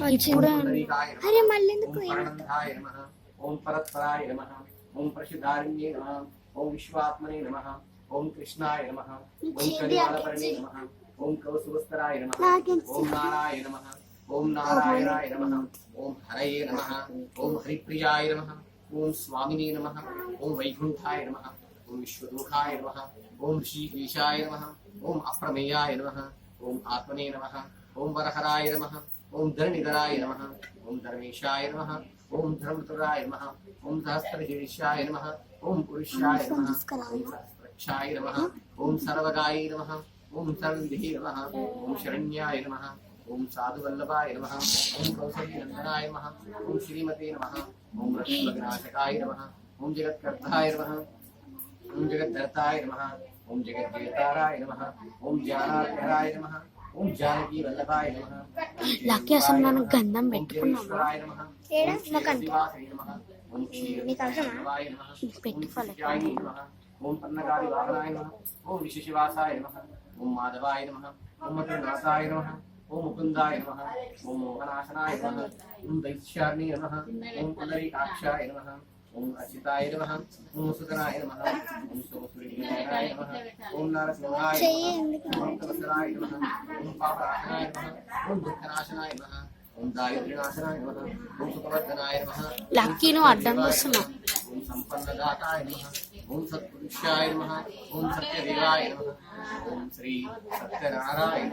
అరే మళ్ళీ ఎందుకు ఓం పరత్పరాయ నమః ఓం ప్రసిద్ధారణ్యే నమః ఓం విశ్వాత్మనే నమః ఓం కృష్ణాయ నమః ఓం కలివాలపరణే నమః ఓం కౌసువస్తరాయ నమః ఓం నారాయ నమః ఓం నారాయణాయ నమః ఓం హరయే నమః ఓం హరిప్రియాయ నమః ఓం స్వామినే నమః ఓం వైకుంఠాయ నమః ఓం విశ్వదూఖాయ నమః ఓం శ్రీకేశాయ నమః ఓం అప్రమేయాయ నమః ఓం ఆత్మనే నమః ఓం వరహరాయ నమః ओम धरनिधराय नम ओम धर्मेशाय नम ओम धर्मतुराय नम ओम सहस्रशीर्षाय नम ओम पुरुषाय नम ओम सहस्रक्षाय नम ओम सर्वगाय नम ओम सर्वधि नम ओम शरण्याय नम ओम साधुवल्लभाय नम ओम कौशल्यनंदनाय नम ओम श्रीमते नम ओम रक्षनाशकाय नम ओम जगत्कर्ताय नम ओम जगद्धर्ताय नम ओम जगद्देवताराय नम ओम ज्ञानाय नम ఓం జానకీ వల్లభాయ నమః లక్కీ అసలు మనం గంధం ఓం పెట్టుకున్నామా జగేశ్వరాయ నమః ఏడా? ఓం మాకు అంతే. శ్రీనివాసాయ నమః ఓం నీకు అవసరమా? శ్రీనివాసాయ నమః పెట్టుకోవాలి. ఓం శిష్యాయ నమః ఓం పన్నగారి వాహనాయ నమః ఓం విశిశివాసాయ నమః ఓం మాధవాయ నమః ఓం మధునాథాయ నమః ఓం ముకుందాయ నమః ఓం మోహనాశనాయ నమః ఓం దైత్యార్ణి నమః ఓం పునరీకాక్షాయ నమః ఓం అచితాయ నమః ఓం సుతనాయ నమః ఓం సోమసూర్యాయ నమః ఓం నరసింహాయ చెయ్యి నమః కవసరాయ నమః ఓం పాపనాశనాయ నమః ఓం దుఃఖనాశనాయ నమః ఓం దారిద్ర్యనాశనాయ నమః ఓం సుఖవర్ధనాయ నమః లక్కీ నువ్వు అడ్డం చూస్తున్నావు ఓం సంపన్నదాతాయ నమః ఓం సత్పురుషాయ నమః ఓం సత్యదేవాయ నమః ఓం శ్రీ సత్యనారాయణ